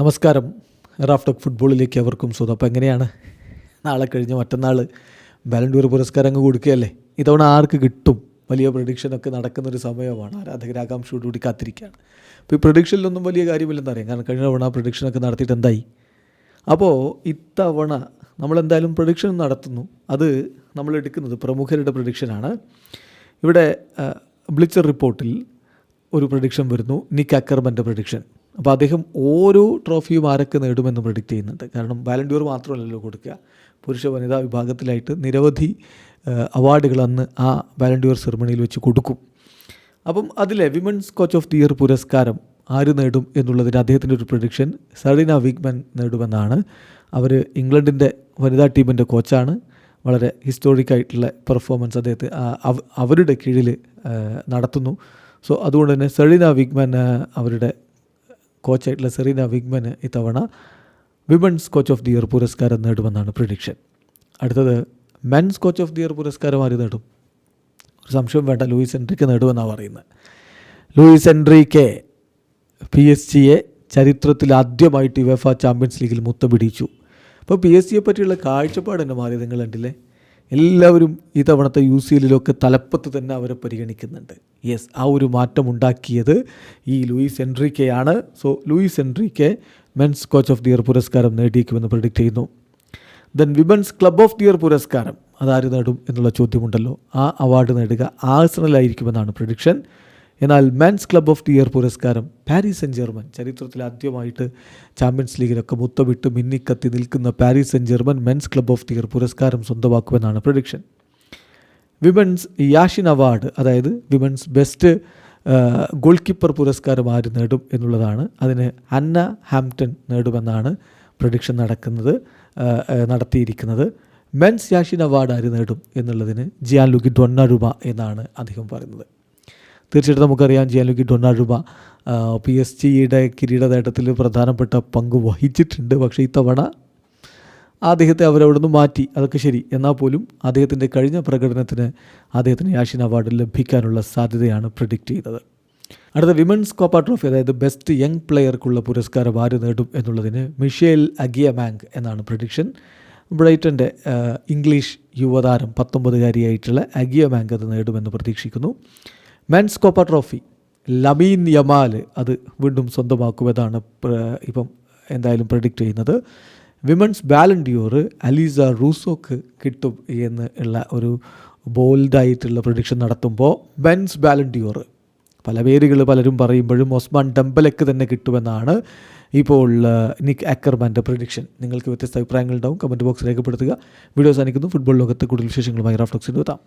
നമസ്കാരം. റാഫ്റ്റോക്ക് ഫുട്ബോളിലേക്ക് അവർക്കും സ്വന്തം. അപ്പോൾ എങ്ങനെയാണ്? നാളെ കഴിഞ്ഞ് മറ്റന്നാൾ ബാലൻഡൂർ പുരസ്കാരം അങ്ങ് കൊടുക്കുകയല്ലേ? ഇതവണ ആർക്ക് കിട്ടും? വലിയ പ്രഡിക്ഷനൊക്കെ നടക്കുന്നൊരു സമയമാണ്. ആരാധകർ ആകാംക്ഷയോടുകൂടി കാത്തിരിക്കുകയാണ്. അപ്പോൾ ഈ പ്രഡിക്ഷനിലൊന്നും വലിയ കാര്യമില്ലെന്ന് അറിയാം. കാരണം കഴിഞ്ഞ തവണ പ്രഡിക്ഷനൊക്കെ നടത്തിയിട്ട് എന്തായി? അപ്പോൾ ഇത്തവണ നമ്മളെന്തായാലും പ്രഡിക്ഷൻ നടത്തുന്നു. അത് നമ്മൾ എടുക്കുന്നത് പ്രമുഖരുടെ പ്രഡിക്ഷനാണ്. ഇവിടെ ബ്ലിച്ചർ റിപ്പോർട്ടിൽ ഒരു പ്രഡിക്ഷൻ വരുന്നു. നിക്ക് അക്കർമന്റെ പ്രഡിക്ഷൻ. അപ്പോൾ അദ്ദേഹം ഓരോ ട്രോഫിയും ആരൊക്കെ നേടുമെന്ന് പ്രഡിക്റ്റ് ചെയ്യുന്നുണ്ട്. കാരണം വാലണ്ടിയർ മാത്രമല്ലല്ലോ കൊടുക്കുക. പുരുഷ വനിതാ വിഭാഗത്തിലായിട്ട് നിരവധി അവാർഡുകൾ അന്ന് ആ വാലണ്ടിയർ സെറമണിയിൽ വെച്ച് കൊടുക്കും. അപ്പം അതിലെ women's coach of the year പുരസ്കാരം ആര് നേടും എന്നുള്ളതിന് അദ്ദേഹത്തിന്റെ ഒരു പ്രഡിക്ഷൻ സഡീന വിഗ്മൻ നേടുമെന്നാണ്. അവർ ഇംഗ്ലണ്ടിന്റെ വനിതാ ടീമിന്റെ കോച്ചാണ് വളരെ ഹിസ്റ്റോറിക് ആയിട്ടുള്ള പെർഫോമൻസ് അദ്ദേഹത്തെ അവരുടെ കീഴിൽ നടത്തുന്നു. സോ അതുകൊണ്ട് തന്നെ സെറീന വിഗ്മൻ അവരുടെ കോച്ചായിട്ടുള്ള സെറീന വിഗ്മന് ഇത്തവണ women's coach of the year പുരസ്കാരം നേടുമെന്നാണ് പ്രഡിക്ഷൻ. അടുത്തത് men's coach of the year പുരസ്കാരം ആര് നേടും? ഒരു സംശയം വേണ്ട ലൂയിസ് എൻട്രിക്ക് നേടുമെന്നാണ് പറയുന്നത് ലൂയിസ് എൻട്രിക്ക് പി എസ് ജിയെ ചരിത്രത്തിൽ ആദ്യമായിട്ട് യുവഫ ചാമ്പ്യൻസ് ലീഗിൽ മുത്തപിടിച്ചു അപ്പോൾ പി എസ് ജിയെ പറ്റിയുള്ള കാഴ്ചപ്പാട് തന്നെ മാറി നിങ്ങൾ കണ്ടില്ലേ? എല്ലാവരും ഈ തവണത്തെ യു സി എല്ലിലൊക്കെ തലപ്പത്ത് തന്നെ അവരെ പരിഗണിക്കുന്നുണ്ട്. യെസ് ആ ഒരു മാറ്റം ഉണ്ടാക്കിയത് ഈ ലൂയിസ് എൻട്രിക്കയാണ്. So Luis Enrique men's coach of the year പുരസ്കാരം നേടിയേക്കുമെന്ന് പ്രഡിക്റ്റ് ചെയ്യുന്നു. Then women's club of the year പുരസ്കാരം അതാര് നേടും എന്നുള്ള ചോദ്യമുണ്ടല്ലോ. ആ അവാർഡ് നേടുക ആഴ്സണലായിരിക്കുമെന്നാണ് പ്രഡിക്ഷൻ എന്നാൽ men's club of the year പുരസ്കാരം പാരീസ് സെൻ ജർമ്മൻ ചരിത്രത്തിൽ ആദ്യമായിട്ട് ചാമ്പ്യൻസ് ലീഗിലൊക്കെ മുത്തമിട്ട് മിന്നിക്കത്തി നിൽക്കുന്ന Paris Saint Germain men's club of the year പുരസ്കാരം സ്വന്തമാക്കുമെന്നാണ് പ്രഡിക്ഷൻ വിമൻസ് യാഷിൻ അവാർഡ് അതായത് വിമൻസ് ബെസ്റ്റ് ഗോൾ കീപ്പർ പുരസ്കാരം ആര് നേടും എന്നുള്ളതാണ്. അതിന് അന്ന ഹാംപ്റ്റൺ നേടുമെന്നാണ് പ്രഡിക്ഷൻ നടക്കുന്നത് നടത്തിയിരിക്കുന്നത്. മെൻസ് യാഷിൻ അവാർഡ് ആര് നേടും എന്നുള്ളതിന് ജിയാൻ ലുഗി ഡൊണ്ണരുമ എന്നാണ് അദ്ദേഹം പറയുന്നത്. തീർച്ചയായിട്ടും നമുക്കറിയാം ജിയാലുഗി ഡൊണാൾഡുമ പി എസ് ജിയുടെ കിരീട നേട്ടത്തിൽ പ്രധാനപ്പെട്ട പങ്ക് വഹിച്ചിട്ടുണ്ട്. പക്ഷേ ഇത്തവണ അദ്ദേഹത്തെ അവരവിടെ നിന്ന് മാറ്റി. അതൊക്കെ ശരി. എന്നാൽ പോലും അദ്ദേഹത്തിന്റെ കഴിഞ്ഞ പ്രകടനത്തിന് അദ്ദേഹത്തിന് യാഷിൻ അവാർഡ് ലഭിക്കാനുള്ള സാധ്യതയാണ് പ്രഡിക്റ്റ് ചെയ്തത് അടുത്ത വിമൻസ് കോപ്പ ട്രോഫി അതായത് ബെസ്റ്റ് യങ് പ്ലെയർക്കുള്ള പുരസ്കാരം ആര് നേടും എന്നുള്ളതിന് മിഷേൽ അഗിയമാങ് എന്നാണ് പ്രഡിക്ഷൻ ബ്രൈറ്റന്റെ ഇംഗ്ലീഷ് യുവതാരം പത്തൊമ്പതുകാരിയായിട്ടുള്ള അഗിയമാങ് അത് നേടുമെന്ന് പ്രതീക്ഷിക്കുന്നു. Men's Kopa trophy Lamine Yamal അത് വീണ്ടും സ്വന്തമാക്കുമെന്നാണ് ഇപ്പം എന്തായാലും പ്രഡിക്റ്റ് ചെയ്യുന്നത്. വിമൻസ് ബാലൻഡിയോർ അലീസ റൂസോക്ക് കിട്ടും എന്ന് ഉള്ള ഒരു ബോൾഡായിട്ടുള്ള പ്രഡിക്ഷൻ നടത്തുമ്പോൾ മെൻസ് ബാലൻഡിയോർ പല പേരുകൾ പലരും പറയുമ്പോഴും ഒസ്മാൻ ഡംബലക്ക് തന്നെ കിട്ടുമെന്നാണ് ഇപ്പോൾ നിക് അക്കർമാന്റെ പ്രഡിക്ഷൻ നിങ്ങൾക്ക് വ്യത്യസ്ത അഭിപ്രായങ്ങളുണ്ടാവും കമന്റ് ബോക്സ് രേഖപ്പെടുത്തുക. വീഡിയോ സാധിക്കുന്നു ഫുട്ബോൾ ലോകത്ത് കൂടുതൽ വിശേഷങ്ങളുമായി റാഫ്റ്റോക്സിന് എത്താം.